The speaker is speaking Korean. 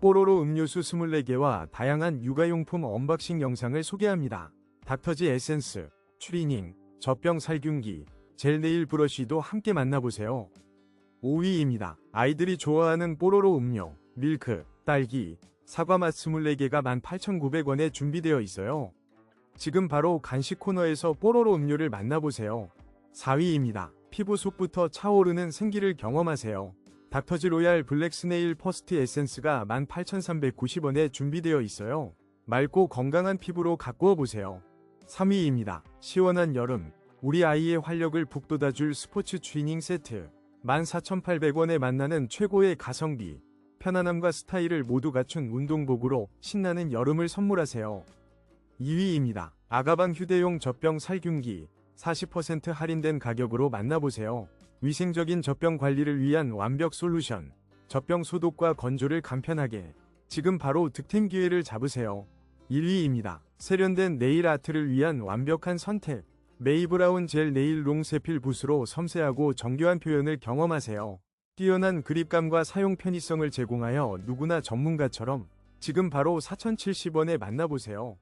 뽀로로 음료수 24개와 다양한 육아용품 언박싱 영상을 소개합니다. 닥터지 에센스, 추리닝, 젖병 살균기, 젤 네일 브러쉬도 함께 만나보세요. 5위입니다. 아이들이 좋아하는 뽀로로 음료, 밀크, 딸기, 사과 맛 24개가 18,900원에 준비되어 있어요. 지금 바로 간식 코너에서 뽀로로 음료를 만나보세요. 4위입니다. 피부 속부터 차오르는 생기를 경험하세요. 닥터지 로얄 블랙 스네일 퍼스트 에센스가 18,390원에 준비되어 있어요. 맑고 건강한 피부로 가꾸어 보세요. 3위입니다. 시원한 여름, 우리 아이의 활력을 북돋아줄 스포츠 트위닝 세트. 14,800원에 만나는 최고의 가성비, 편안함과 스타일을 모두 갖춘 운동복으로 신나는 여름을 선물하세요. 2위입니다. 아가방 휴대용 젖병 살균기 40% 할인된 가격으로 만나보세요. 위생적인 젖병 관리를 위한 완벽 솔루션. 젖병 소독과 건조를 간편하게. 지금 바로 득템 기회를 잡으세요. 1위입니다. 세련된 네일 아트를 위한 완벽한 선택. 메이브라운 젤 네일 롱 세필 붓으로 섬세하고 정교한 표현을 경험하세요. 뛰어난 그립감과 사용 편의성을 제공하여 누구나 전문가처럼 지금 바로 4,070원에 만나보세요.